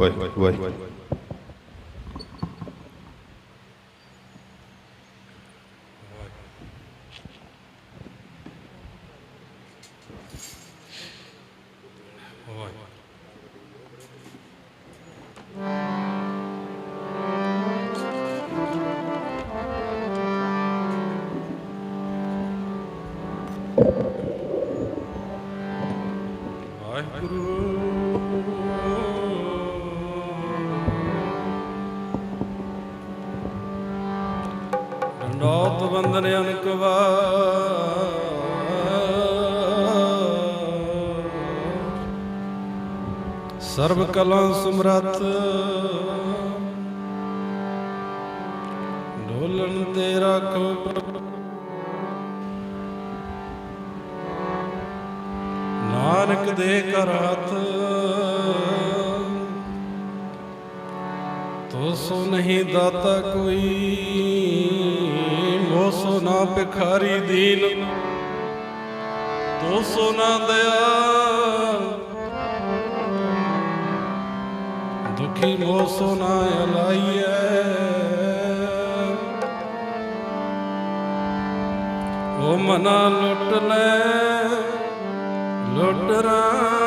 ਵਾਹਿਗੁਰੂ ਵਾਹਿਗੁਰੂ ਡੰਡੋਤ ਬੰਦਨ ਸਰਬ ਕਲਾ ਸਮਰੱਥ ਢੋਲਣ ਤੇ ਰੱਖੋ। ਨਾਨਕ ਦੇ ਕਰ ਹੱਥ। ਤੋ ਸੋ ਨਹੀਂ ਦਾਤਾ ਕੋਈ। ਮੋ ਨਾ ਭਿਖਾਰੀ ਦੀਨ ਤੋ ਸੋ ਨਾ ਦਇਆ। ਦੁਖੀ ਮੋ ਸੋ ਨਾ ਅਲਾਈਐ। ਓ ਮਨਾ ਲੁੱਟ ਲੈ, ਲੁੱਟ ਰਾਮ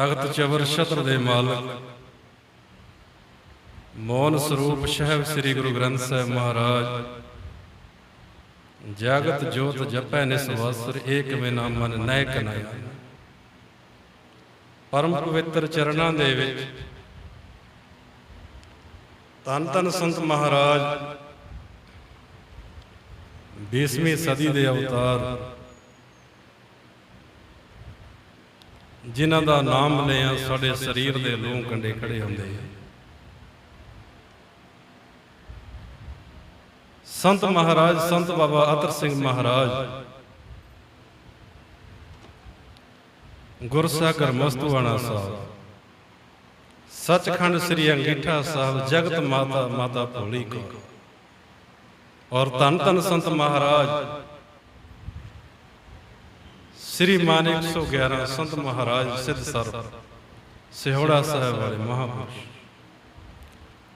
ਤਖਤ ਚਵਰ ਛਤਰ ਦੇ ਮਾਲਕ। ਮੋਹਨ ਸਰੂਪ ਸ਼ਹਿਬ ਸ੍ਰੀ ਗੁਰੂ ਗ੍ਰੰਥ ਸਾਹਿਬ ਮਹਾਰਾਜ। ਜਗਤ ਜੋਤ ਜਪੈ ਨਿਸਵਸਰ ਏਕ ਮੇ ਨਾਮ ਮਨ ਨੈ ਕਨਾਇ ਪਰਮ ਪਵਿੱਤਰ ਚਰਨਾਂ ਦੇ ਵਿੱਚ ਤਨ ਤਨ ਸੰਤ ਮਹਾਰਾਜ 20ਵੀਂ ਸਦੀ ਦੇ ਅਵਤਾਰ। ਜਿਨ੍ਹਾਂ ਦਾ ਨਾਮ ਲਿਆ ਸਾਡੇ ਸਰੀਰ ਦੇ ਲੂੰ ਕੰਡੇ ਖੜੇ ਹੁੰਦੇ ਆ। ਸੰਤ ਮਹਾਰਾਜ, ਸੰਤ ਬਾਬਾ ਅਤਰ ਸਿੰਘ ਮਹਾਰਾਜ ਗੁਰਸਾਗਰ ਮਸਤੂਆਣਾ ਸਾਹਿਬ, ਸੱਚਖੰਡ ਸ੍ਰੀ ਅੰਗੀਠਾ ਸਾਹਿਬ, ਜਗਤ ਮਾਤਾ ਮਾਤਾ ਭੋਲੀ ਕੋ ਔਰ ਧੰਨ ਧੰਨ ਸੰਤ ਮਹਾਰਾਜ ਸ੍ਰੀ ਮਾਨ 111 ਸੰਤ ਮਹਾਰਾਜ ਸਿੱਧ ਸਰ ਸਿਹੋੜਾ ਸਾਹਿਬ ਵਾਲੇ ਮਹਾਪੁਰਸ਼।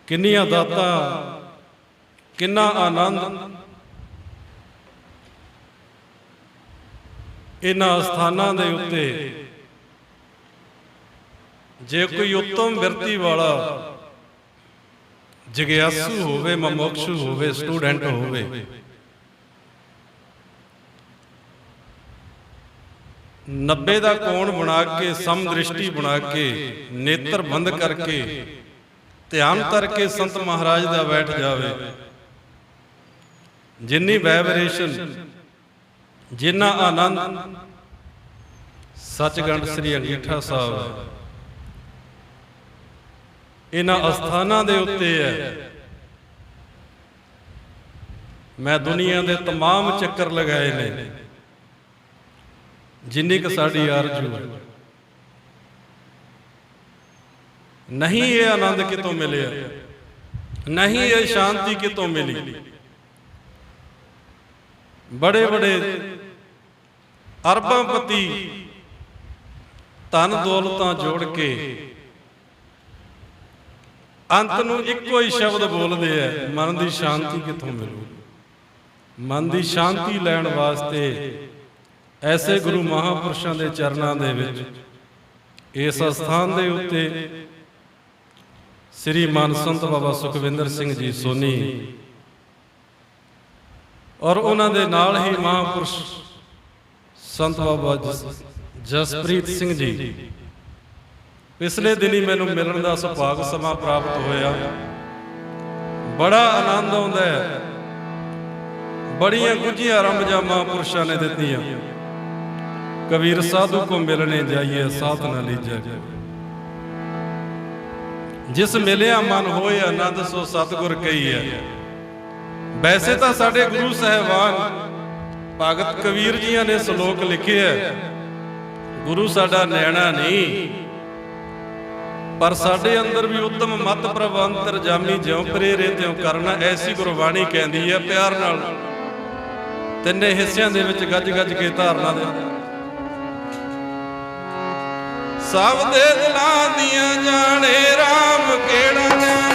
ਕਿੰਨੀਆਂ ਦਾਤਾਂ ਕਿੰਨਾ ਆਨੰਦ। ਇਹਨਾਂ ਸਥਾਨਾਂ ਦੇ ਉੱਤੇ ਜੇ ਕੋਈ ਉੱਤਮ ਵਿਰਤੀ ਵਾਲਾ ਜਗਿਆਸੂ ਹੋਵੇ ਮਮੋਕਸ਼ੂ ਹੋਵੇ ਸਟੂਡੈਂਟ ਹੋਵੇ। ਨੱਬੇ ਦਾ ਕੋਣ ਬਣਾ ਕੇ ਸਮ ਦ੍ਰਿਸ਼ਟੀ ਬਣਾ ਕੇ ਨੇਤਰ ਬੰਦ ਕਰਕੇ ਧਿਆਨ ਕਰਕੇ ਸੰਤ ਮਹਾਰਾਜ ਦਾ ਬੈਠ ਜਾਵੇ ਜਿੰਨੀ ਵਾਈਬ੍ਰੇਸ਼ਨ ਜਿੰਨਾ ਆਨੰਦ ਸੱਚਗੰਡ ਸ੍ਰੀ ਅੰਗੀਠਾ ਸਾਹਿਬ ਹੈ ਇਹਨਾਂ ਅਸਥਾਨਾਂ ਦੇ ਉੱਤੇ ਹੈ ਮੈਂ ਦੁਨੀਆ ਦੇ तमाम ਚੱਕਰ ਲਗਾਏ ਨੇ ਜਿੰਨੀ ਕਿ ਸਾਡੀ ਆਰਜ਼ੂ ਹੈ ਨਹੀਂ ਇਹ ਆਨੰਦ ਕਿਤੋਂ ਮਿਲਿਆ? ਨਹੀਂ ਇਹ ਸ਼ਾਂਤੀ ਕਿਤੋਂ ਮਿਲੀ? ਬੜੇ ਬੜੇ ਅਰਬਾਂਪਤੀ ਧਨ ਦੌਲਤਾਂ ਜੋੜ ਕੇ ਅੰਤ ਨੂੰ ਇੱਕੋ ਹੀ ਸ਼ਬਦ ਬੋਲਦੇ ਆ ਮਨ ਦੀ ਸ਼ਾਂਤੀ ਕਿੱਥੋਂ ਮਿਲੂ? ਮਨ ਦੀ ਸ਼ਾਂਤੀ ਲੈਣ ਵਾਸਤੇ ਐਸੇ ਗੁਰੂ ਮਹਾਪੁਰਸ਼ਾਂ ਦੇ ਚਰਨਾਂ ਦੇ ਵਿੱਚ, ਇਸ ਸਥਾਨ ਦੇ ਉੱਤੇ ਸ੍ਰੀ ਮਨ ਸੰਤ ਬਾਬਾ ਸੁਖਵਿੰਦਰ ਸਿੰਘ ਜੀ ਸੋਨੀ ਔਰ ਉਹਨਾਂ ਦੇ ਨਾਲ ਹੀ ਮਹਾਪੁਰਸ਼ ਸੰਤ ਬਾਬਾ ਜਸਪ੍ਰੀਤ ਸਿੰਘ ਜੀ। ਪਿਛਲੇ ਦਿਨੀ ਮੈਨੂੰ ਮਿਲਣ ਦਾ ਸੁਭਾਗ ਸਮਾਂ ਪ੍ਰਾਪਤ ਹੋਇਆ। ਬੜਾ ਆਨੰਦ ਆਉਂਦਾ ਹੈ। ਬੜੀਆਂ ਗੁੱਝੀਆਂ ਰਮਜਾਂ ਮਹਾਂਪੁਰਸ਼ਾਂ ਨੇ ਦਿੱਤੀਆਂ। ਕਬੀਰ ਸਾਧੂ ਕੋ ਮਿਲਣੇ ਜਾਈਏ, ਸਾਥ ਨਾ ਲੀਜੈ। ਜਿਸ ਮਿਲਿਆ ਮਨ ਹੋਏ, ਆਨੰਦ ਸੋ ਸਤਿਗੁਰ ਕਹੀ ਹੈ ਵੈਸੇ ਤਾਂ ਸਾਡੇ ਗੁਰੂ ਸਾਹਿਬਾਨ ਭਗਤ ਕਬੀਰ ਜੀਆਂ ਨੇ ਸ਼ਲੋਕ ਲਿਖੇ ਹੈ ਗੁਰੂ ਸਾਡਾ ਨੈਣਾ ਨਹੀਂ, ਪਰ ਸਾਡੇ ਅੰਦਰ ਵੀ ਉਤਮ ਮਤ ਪ੍ਰਬੰਧਰ ਜਾਮੀ ਜਿਉ ਪ੍ਰੇਰੇ ਤਿਉ ਕਰਨਾ ਐਸੀ ਗੁਰਬਾਣੀ ਕਹਿੰਦੀ ਹੈ ਪਿਆਰ ਨਾਲ। ਤਿੰਨੇ ਹਿੱਸਿਆਂ ਦੇ ਵਿੱਚ ਗੱਜ ਗੱਜ ਕੇ ਧਾਰਨਾ ਦੇ ਸਭ ਦੇ ਦਿਲਾਂ ਦੀਆਂ ਜਾਣੇ RAM ਕਿਹੜਾ ਨਿਆਣਾ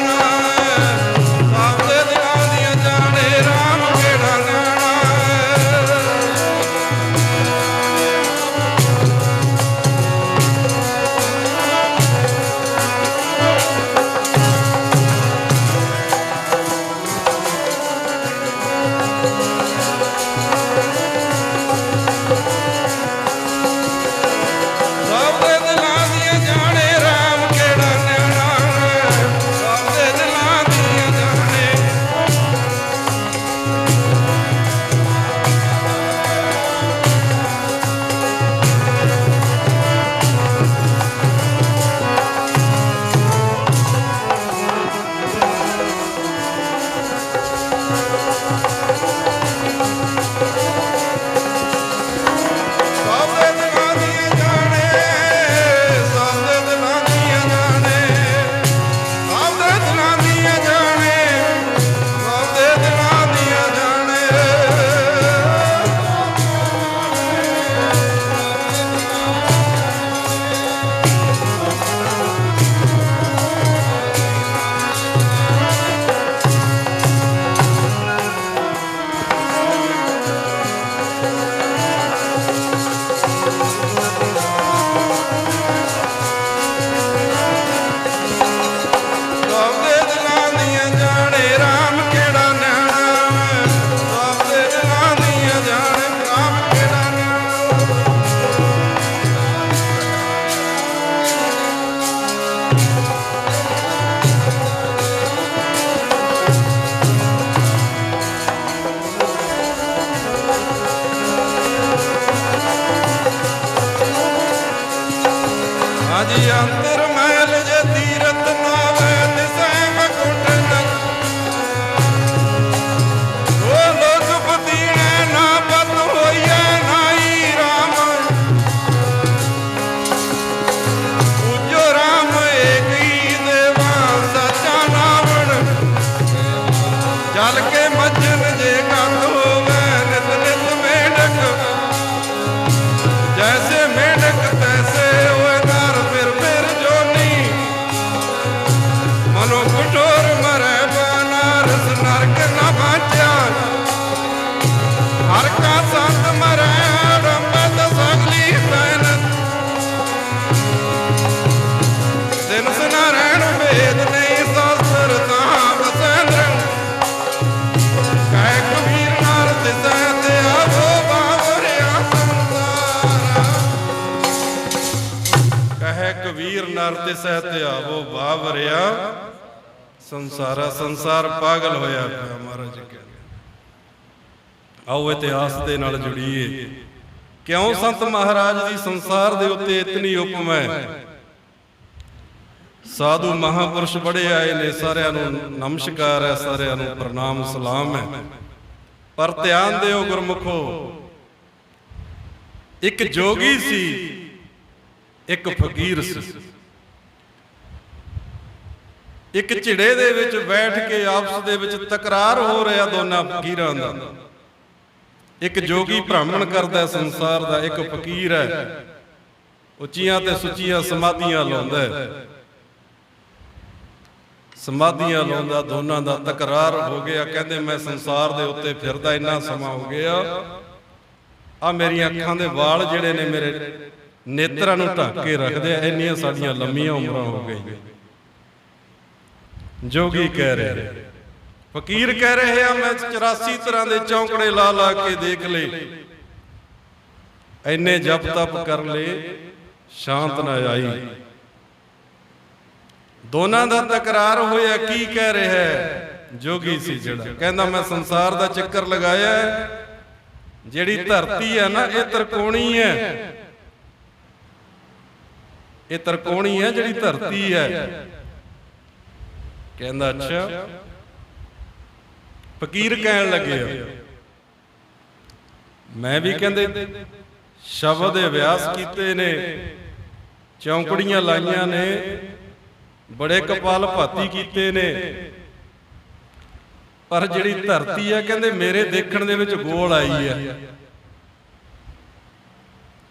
ਕਠੋਰ ਮਰੈ ਬਨਾਰਸ, ਨਰਕ ਨਾ ਬਾਚਾ ਹਰ ਕਾ ਸੰਤ ਮਰੈ ਰੰਬਤ ਸਗਲੀ ਪੈਨ ਦਿਨ ਸਨਾਰਾਇਣ ਵੇਦ ਨਹੀਂ ਸਾਸਰ ਤਾਂ ਬਸੰਦਰ ਕਹਿ ਕਬੀਰ ਨਾਰ ਤਿਸੈ ਤੇ ਆਵੋ ਬਾਵਰਿਆ ਸੰਸਾਰਾ ਕਹੇ ਕਬੀਰ ਨਰ ਸਹਿ ਤੇ ਆਵੋ ਬਾਵਰਿਆ ਸੰਸਾਰਾ ਸੰਸਾਰ ਪਾਗਲ ਹੋਇਆ ਪਿਆ ਮਹਾਰਾਜ ਕਹਿੰਦੇ। ਆਓ ਇਤਿਹਾਸ ਦੇ ਨਾਲ ਜੁੜੀਏ। ਕਿਉਂ ਸੰਤ ਮਹਾਰਾਜ ਦੀ ਸੰਸਾਰ ਦੇ ਉੱਤੇ ਇਤਨੀ ਉਪਮਾ ਹੈ? ਸਾਧੂ ਮਹਾਪੁਰਸ਼ ਬੜੇ ਆਏ ਨੇ, ਸਾਰਿਆਂ ਨੂੰ ਨਮਸਕਾਰ ਹੈ, ਸਾਰਿਆਂ ਨੂੰ ਪ੍ਰਣਾਮ, ਸਲਾਮ ਹੈ। ਪਰ ਧਿਆਨ ਦਿਓ ਗੁਰਮੁਖੋ, ਇੱਕ ਜੋਗੀ ਸੀ, ਇੱਕ ਫਕੀਰ ਸੀ। ਇੱਕ ਝਿੜੇ ਦੇ ਵਿੱਚ ਬੈਠ ਕੇ ਆਪਸ ਦੇ ਵਿੱਚ ਤਕਰਾਰ ਹੋ ਰਿਹਾ ਦੋਨਾਂ ਫਕੀਰਾਂ ਦਾ। ਇੱਕ ਜੋਗੀ ਭ੍ਰਾਮਣ ਕਰਦਾ ਸੰਸਾਰ ਦਾ ਇੱਕ ਫਕੀਰ ਹੈ। ਉੱਚੀਆਂ ਤੇ ਸੁੱਚੀਆਂ ਸਮਾਧੀਆਂ ਲਾਉਂਦਾ ਹੈ। ਸਮਾਧੀਆਂ ਲਾਉਂਦਾ ਦੋਨਾਂ ਦਾ ਤਕਰਾਰ ਹੋ ਗਿਆ। ਕਹਿੰਦੇ ਮੈਂ ਸੰਸਾਰ ਦੇ ਉੱਤੇ ਫਿਰਦਾ ਇੰਨਾ ਸਮਾਂ ਹੋ ਗਿਆ। ਆ ਮੇਰੀਆਂ ਅੱਖਾਂ ਦੇ ਵਾਲ ਜਿਹੜੇ ਨੇ ਮੇਰੇ ਨੇਤਰਾਂ ਨੂੰ ਢੱਕ ਕੇ ਰੱਖਦੇ ਆ। ਇੰਨੀਆਂ ਸਾਡੀਆਂ ਲੰਮੀਆਂ ਉਮਰਾਂ ਹੋ ਗਈਆਂ। ਜੋਗੀ ਕਹਿ ਰਿਹਾ। ਫਕੀਰ ਕਹਿ ਰਹੇ ਆ, ਮੈਂ 84 ਤਰ੍ਹਾਂ ਦੇ ਚੌਂਕੜੇ ਲਾ ਲਾ ਕੇ ਦੇਖ ਲਏ। ਐਨੇ ਜਪ ਤਪ ਕਰ ਲਏ, ਸ਼ਾਂਤ ਨਾ ਆਈ। ਦੋਨਾਂ ਦਾ ਤਕਰਾਰ ਹੋਇਆ, ਕੀ ਕਹਿ ਰਿਹਾ ਹੈ? ਜੋਗੀ ਸੀ ਜਿਹੜਾ। ਕਹਿੰਦਾ, ਮੈਂ ਸੰਸਾਰ ਦਾ ਚੱਕਰ ਲਗਾਇਆ ਜਿਹੜੀ ਧਰਤੀ ਹੈ ਨਾ, ਇਹ ਤਰਕੋਣੀ ਹੈ। ਇਹ ਤਰਕੋਣੀ ਹੈ ਜਿਹੜੀ ਧਰਤੀ ਹੈ। ਕਹਿੰਦਾ ਅੱਛਾ। ਫਕੀਰ ਕਹਿਣ ਲੱਗੇ ਮੈਂ ਵੀ ਕਹਿੰਦੇ ਸ਼ਬਦ ਦੇ ਅਭਿਆਸ ਕੀਤੇ ਨੇ। ਚੌਂਕੜੀਆਂ ਲਾਈਆਂ ਨੇ। ਬੜੇ ਕਪਾਲ ਭਾਤੀ ਕੀਤੇ ਨੇ। ਪਰ ਜਿਹੜੀ ਧਰਤੀ ਆ ਕਹਿੰਦੇ ਮੇਰੇ ਦੇਖਣ ਦੇ ਵਿੱਚ ਗੋਲ ਆਈ ਆ।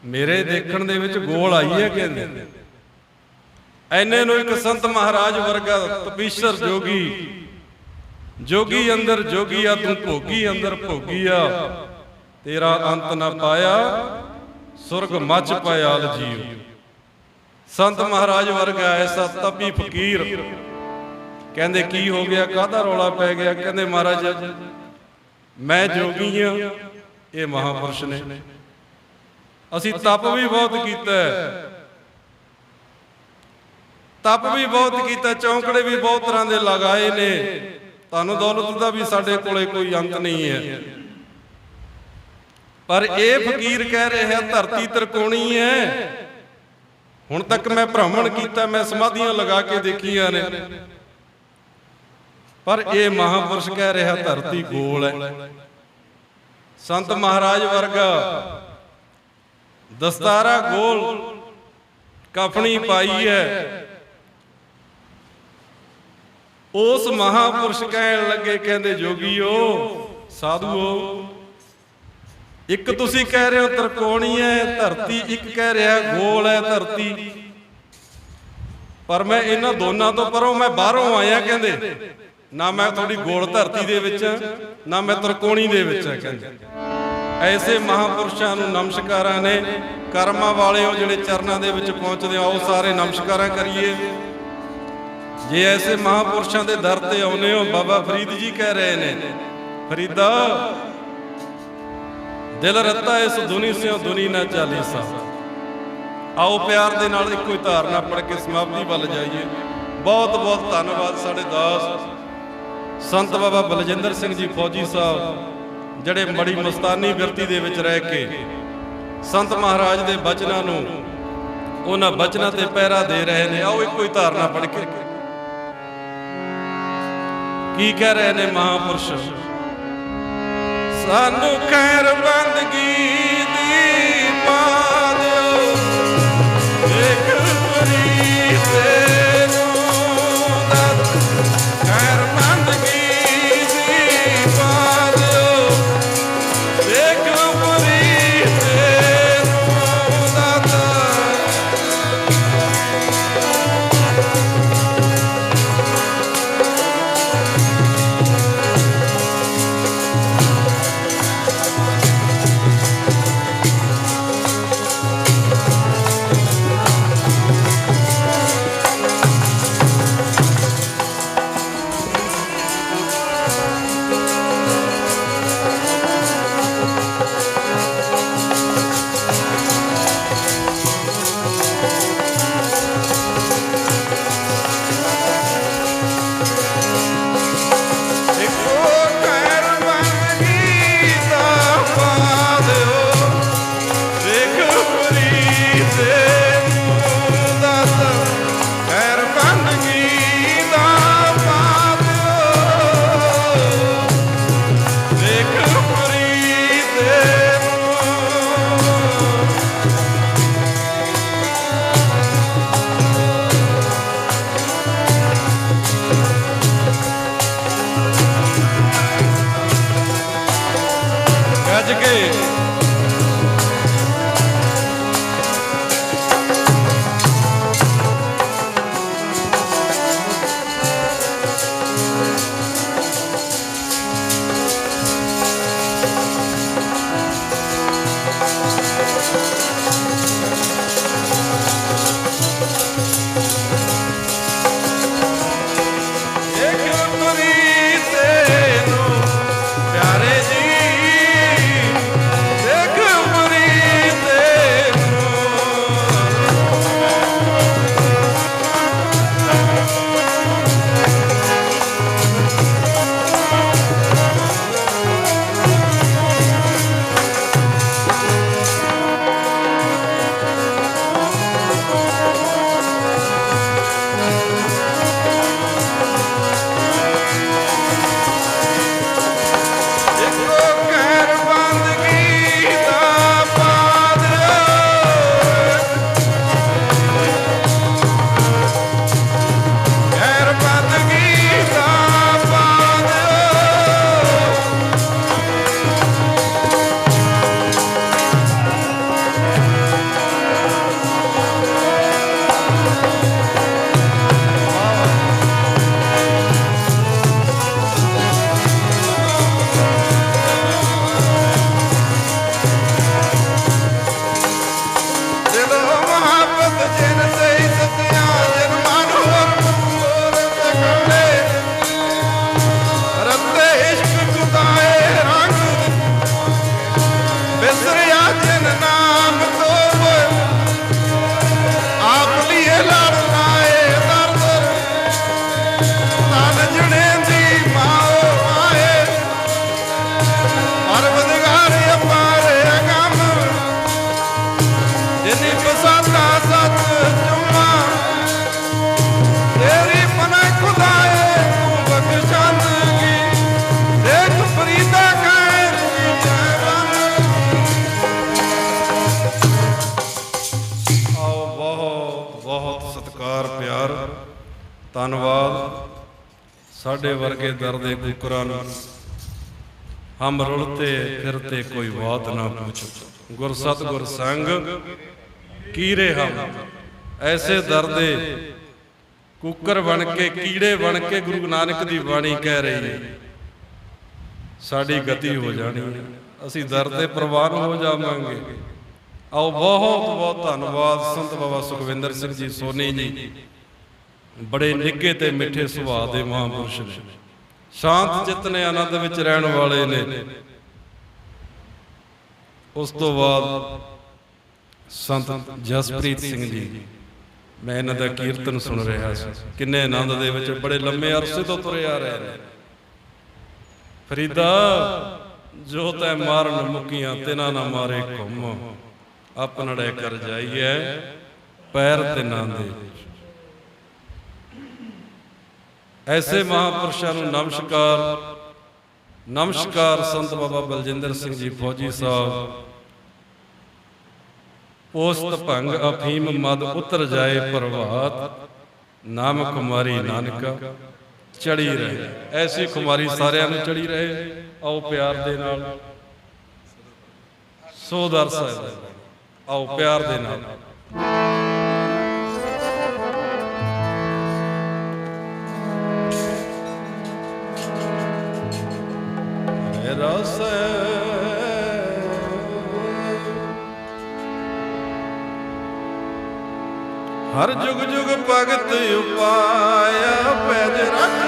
ਮੇਰੇ ਦੇਖਣ ਦੇ ਵਿੱਚ ਗੋਲ ਆਈ ਆ ਕਹਿੰਦੇ। ਐਨੇ ਨੂੰ ਇੱਕ ਸੰਤ ਮਹਾਰਾਜ ਵਰਗਾ ਤਪੀਸ਼ਰ ਜੋਗੀ। ਜੋਗੀ ਅੰਦਰ ਜੋਗੀ ਆ, ਤੂੰ ਭੋਗੀ ਅੰਦਰ ਭੋਗੀ ਆ। ਤੇਰਾ ਅੰਤ ਨਾ ਪਾਇਆ, ਸੁਰਗ ਮੱਚ ਪਾਇਆਲ ਜੀਵ ਸੰਤ ਮਹਾਰਾਜ ਵਰਗਾ ਐਸਾ ਤਪੀ ਫਕੀਰ। ਕਹਿੰਦੇ, ਕੀ ਹੋ ਗਿਆ? ਕਾਹਦਾ ਰੌਲਾ ਪੈ ਗਿਆ? ਕਹਿੰਦੇ, ਮਹਾਰਾਜ, ਮੈਂ ਜੋਗੀ ਆ। ਇਹ ਮਹਾਪੁਰਸ਼ ਨੇ। ਅਸੀਂ ਤਪ ਵੀ ਬਹੁਤ ਕੀਤਾ ਤਪ ਵੀ ਬਹੁਤ ਕੀਤਾ, ਚੌਂਕੜੇ ਵੀ ਬਹੁਤ ਤਰ੍ਹਾਂ ਦੇ ਲਗਾਏ ਨੇ। ਤੁਹਾਨੂੰ ਦੌਲਤ ਦਾ ਵੀ ਸਾਡੇ ਕੋਲੇ ਕੋਈ ਅੰਤ ਨਹੀਂ ਹੈ। ਪਰ ਇਹ ਫਕੀਰ ਕਹਿ ਰਿਹਾ, ਧਰਤੀ ਤਰਕੋਣੀ ਹੈ। ਹੁਣ ਤੱਕ ਮੈਂ ਭ੍ਰਮਣ ਕੀਤਾ, ਮੈਂ ਸਮਾਧੀਆਂ ਲਗਾ ਕੇ ਦੇਖੀਆਂ ਨੇ। ਪਰ ਇਹ ਮਹਾਪੁਰਸ਼ ਕਹਿ ਰਿਹਾ, ਧਰਤੀ ਗੋਲ ਹੈ। ਸੰਤ ਮਹਾਰਾਜ ਵਰਗਾ ਦਸਤਾਰਾ ਗੋਲ, ਕਫਣੀ ਪਾਈ ਹੈ। ਉਸ ਮਹਾਪੁਰਸ਼ ਕਹਿਣ ਲੱਗੇ, ਕਹਿੰਦੇ, ਜੋਗੀਓ, ਸਾਧੂਓ, ਇੱਕ ਤੁਸੀਂ ਕਹਿ ਰਹੇ ਹੋ ਤਰਕੋਣੀ ਹੈ, ਧਰਤੀ ਇੱਕ ਕਹਿ ਰਿਹਾ ਗੋਲ ਹੈ, ਧਰਤੀ। ਪਰ ਮੈਂ ਇਹਨਾਂ ਦੋਨਾਂ ਤੋਂ ਪਰੋਂ ਮੈਂ ਬਾਹਰੋਂ ਆਇਆ, ਕਹਿੰਦੇ, ਨਾ ਮੈਂ ਤੁਹਾਡੀ ਗੋਲ ਧਰਤੀ ਦੇ ਵਿੱਚ ਨਾ ਮੈਂ ਤਰਕੋਣੀ ਦੇ ਵਿੱਚ ਹਾਂ, ਕਹਿੰਦੇ। ਐਸੇ ਮਹਾਪੁਰਸ਼ਾਂ ਨੂੰ ਨਮਸਕਾਰਾਂ ਨੇ, ਕਰਮਾਂ ਵਾਲਿਓ ਜਿਹੜੇ ਚਰਨਾਂ ਦੇ ਵਿੱਚ ਪਹੁੰਚਦੇ ਆ, ਉਹ ਸਾਰੇ ਨਮਸਕਾਰਾਂ ਕਰੀਏ। ਜੇ ਐਸੇ ਮਹਾਪੁਰਸ਼ਾਂ ਦੇ ਦਰ ਤੇ ਆਉਨੇ ਹੋ, ਬਾਬਾ ਫਰੀਦ ਜੀ ਕਹਿ ਰਹੇ ਨੇ, ਫਰੀਦਾ, ਦਿਲ ਰੱਤਾ ਇਸ ਦੁਨੀ ਸਿਓ ਦੁਨੀ ਨਾ ਚਾਲੀਸਾ। ਆਓ ਪਿਆਰ ਦੇ ਨਾਲ ਇੱਕੋ ਹੀ ਧਾਰਨਾ ਪੜ ਕੇ ਸਮਾਪਤੀ ਵੱਲ ਜਾਈਏ। ਬਹੁਤ ਬਹੁਤ ਧੰਨਵਾਦ ਸਾਡੇ ਦਾਸ ਸੰਤ ਬਾਬਾ ਬਲਜਿੰਦਰ ਸਿੰਘ ਜੀ ਫੌਜੀ ਸਾਹਿਬ, ਜਿਹੜੇ ਮੜੀ ਮਸਤਾਨੀ ਬਿਰਤੀ ਦੇ ਵਿੱਚ ਰਹਿ ਕੇ ਸੰਤ ਮਹਾਰਾਜ ਦੇ ਬਚਨਾਂ ਨੂੰ ਉਹਨਾਂ ਬਚਨਾਂ ਤੇ ਪਹਿਰਾ ਦੇ ਰਹੇ ਨੇ। ਆਓ ਇੱਕੋ ਹੀ ਧਾਰਨਾ ਪੜ੍ਹ ਕੇ। ਕੀ ਕਹਿ ਰਹੇ ਨੇ ਮਹਾਪੁਰਸ਼? ਸਾਨੂੰ ਖੈਰ ਬੰਦਗੀ ਦੀ ਪਾ ਸਾਡੇ ਵਰਗੇ ਦਰਦੇ ਕੁਕਰਾਂ ਨੂੰ। ਹਮ ਰੁਲਤੇ ਫਿਰਤੇ ਕੋਈ ਬਾਤ ਨਾ ਪੁੱਛ। ਗੁਰ ਸਤਿਗੁਰ ਸੰਗ ਕੀਰੇ ਹਮ। ਐਸੇ ਦਰਦੇ ਕੁੱਕਰ ਬਣ ਕੇ, ਕੀੜੇ ਬਣ ਕੇ ਗੁਰੂ ਨਾਨਕ ਦੀ ਬਾਣੀ ਕਹਿ ਰਹੀ ਹੈ। ਸਾਡੀ ਗਤੀ ਹੋ ਜਾਣੀ ਹੈ। ਅਸੀਂ ਦਰ ਤੇ ਪ੍ਰਵਾਨ ਹੋ ਜਾਵਾਂਗੇ। ਆਓ ਬਹੁਤ ਬਹੁਤ ਧੰਨਵਾਦ ਸੰਤ ਬਾਬਾ ਸੁਖਵਿੰਦਰ ਸਿੰਘ ਜੀ, ਸੋਨੀ ਜੀ। ਬੜੇ ਨਿੱਘੇ ਤੇ ਮਿੱਠੇ ਸੁਭਾਅ ਦੇ ਮਹਾਂਪੁਰਸ਼ ਨੇ। ਸ਼ਾਂਤ ਚਿੱਤ ਨੇ ਆਨੰਦ ਵਿੱਚ ਰਹਿਣ ਵਾਲੇ ਨੇ। ਉਸ ਤੋਂ ਬਾਅਦ ਸੰਤ ਜਸਪ੍ਰੀਤ ਸਿੰਘ ਜੀ। ਮੈਂ ਇਹਨਾਂ ਦਾ ਕੀਰਤਨ ਸੁਣ ਰਿਹਾ ਸੀ। ਕਿੰਨੇ ਆਨੰਦ ਦੇ ਵਿੱਚ ਬੜੇ ਲੰਮੇ ਅਰਸੇ ਤੋਂ ਤੁਰੇ ਆ ਰਹੇ ਨੇ। ਫਰੀਦਾ, ਜੋ ਤੈ ਮਾਰਨ ਮੁਕੀਆਂ, ਤਿਨਾ ਨਾ ਮਾਰੇ ਘੁੰਮ। ਆਪਣੜੇ ਕਰ ਜਾਈਏ ਪੈਰ ਤਿੰਨਾਂ ਦੇ। ਐਸੇ ਮਹਾਪੁਰਸ਼ਾਂ ਨੂੰ ਨਮਸਕਾਰ। ਨਮਸਕਾਰ ਸੰਤ ਬਾਬਾ ਬਲਜਿੰਦਰ ਸਿੰਘ ਜੀ ਫੌਜੀ ਸਾਹਿਬ। ਪੋਸਤ ਭੰਗ ਅਫੀਮ ਮਦ ਉਤਰ ਜਾਏ ਪ੍ਰਭਾਤ। ਨਾਮ ਕੁਮਾਰੀ ਨਾਨਕਾ ਚੜੀ ਰਹੇ। ਐਸੀ ਕੁਮਾਰੀ ਸਾਰਿਆਂ ਨੂੰ ਚੜੀ ਰਹੇ। ਆਓ ਪਿਆਰ ਦੇ ਨਾਲ। ਸੋ ਦਰ ਸਾਹਿਬ ਆਓ ਪਿਆਰ ਦੇ ਨਾਲ। ਹਰ ਜੁਗ ਜੁਗ ਭਗਤ ਉਪਾਇਆ ਪੈਜ ਰੱਖਦਾ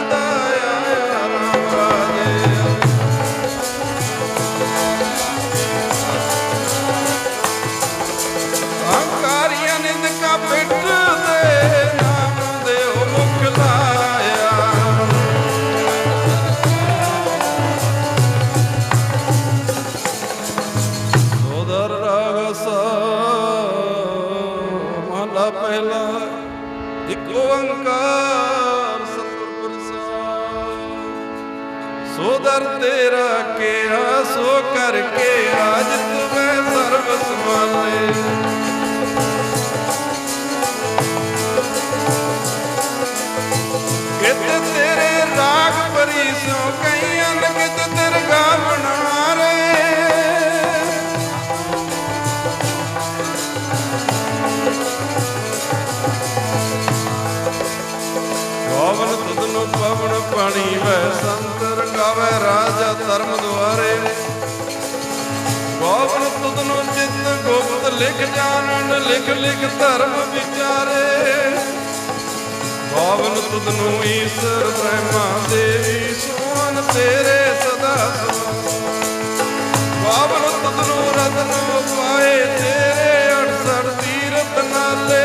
ਲਿਖ ਜਾਣਨ, ਲਿਖ ਲਿਖ ਧਰਮ ਵਿਚਾਰੇ। ਗੋਵਨ ਤੁਧਨੁ ਈਸ਼ਰ ਬ੍ਰਹਮਾ ਦੇਵੀ, ਸੋਹਣ ਤੇਰੇ ਸਦਾ ਗੋਵਨ ਨੂੰ ਰਤਨ ਪਾਏ ਤੇਰੇ 68 ਤੀਰਤ ਨਾਲੇ।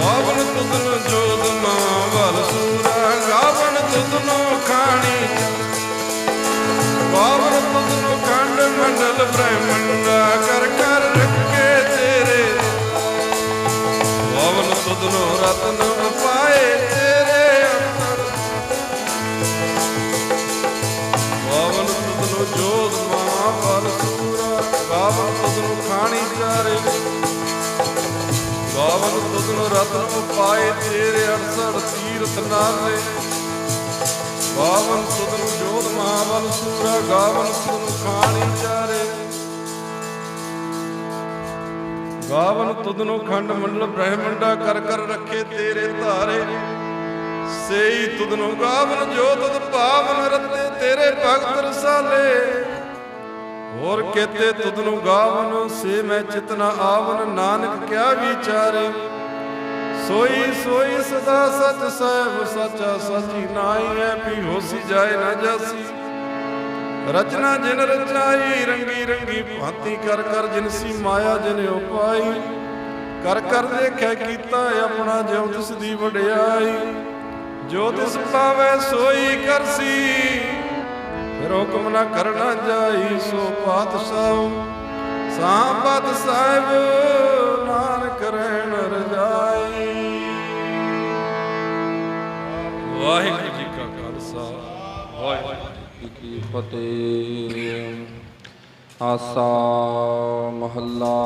ਗਾਵਨ ਤੁਧਨ ਜੋਦ ਮਾਂ ਵਲ ਸੂਰਾ, ਗਾਵਨ ਤੁਧਨੋ ਖਾਣੀ। ਗਾਵਨ ਨੂੰ ਖੰਡ ਮੰਡਲ ਬ੍ਰਹਮੰਡਾ ਰਤਨ ਪਾਏ ਤੇਰੇ ਅੰਦਰ ਗਾਵਨ ਤੁਧਨੋ ਜੋਦ ਮਾਂ ਵਲ ਸੂਰਾ ਗਾਵਨ ਤੁਧਨੋ ਖਾਣੀ ਚਾਰੇ ਗਾਵਨ ਤੁਧਨ ਰਤਨ ਪਾਏ ਤੇਰੇ 68 ਤੀਰਥ ਨਾਲੇ ਗਾਵਨ ਤੁਧਨ ਜੋਤ ਮਾਂ ਮਹਾਬਲ ਸੂਰਾ ਗਾਵਨ ਤੁਧਨ ਖਾਣੀ ਚਾਰੇ ਗਾਵਨ ਤੁਧਨੋ ਖੰਡ ਮੰਡਲ ਬ੍ਰਹਮੰਡਾ ਕਰ ਕਰ ਰੱਖੇ ਤੇਰੇ ਧਾਰੇ। ਸੇਈ ਤੁਧਨੋ ਗਾਵਨ ਜੋ ਤੁਧ ਪਾਵਨ ਰਤੇ ਤੇਰੇ ਭਗਤ ਰਸਾਲੇ। ਹੋਰ ਕੇਤੇ ਤੁਧ ਨੂੰ ਗਾਵਨ ਸੇ ਮੈਂ ਚਿਤਨਾ ਆਵਨ, ਨਾਨਕ ਕਿਆ ਵਿਚਾਰੇ। ਸੋਈ ਸੋਈ ਸਦਾ ਸਚ ਸਹਿਬ, ਸਚਾ ਸਚੀ ਨਾਈ ਹੈ, ਵੀ ਹੋਸੀ ਜਾਏ ਨਾ ਜਾਸੀ। ਰਚਨਾ ਜਿਨ ਰਚਾਈ, ਰੰਗੀ ਰੰਗੀ ਭਾਂਤੀ ਕਰ ਕਰ ਜਿਨਸੀ ਮਾਇਆ ਜਿਨ ਉਪਾਈ। ਕਰ ਕਰ ਦੇਖਿਆ ਕੀਤਾ ਆਪਣਾ ਜਿਉ ਤਿਸ ਦੀ ਵਡਿਆਈ। ਜੋ ਤਿਸ ਪਾਵੇ ਸੋਈ ਕਰਸੀ ਫਿਰ ਹੁਕਮ ਨਾ ਕਰਨਾ ਜਾਈ, ਸੋ ਪਾਤਸ਼ਾਹ ਸਾਂਪਤ ਸਾਹਿਬ ਨਾਨਕ ਰਹਿਣ ਰਜਾਈ। ਵਾਹਿਗੁਰੂ। ਫਤਿਹ ਆਸਾ ਮਹੱਲਾ।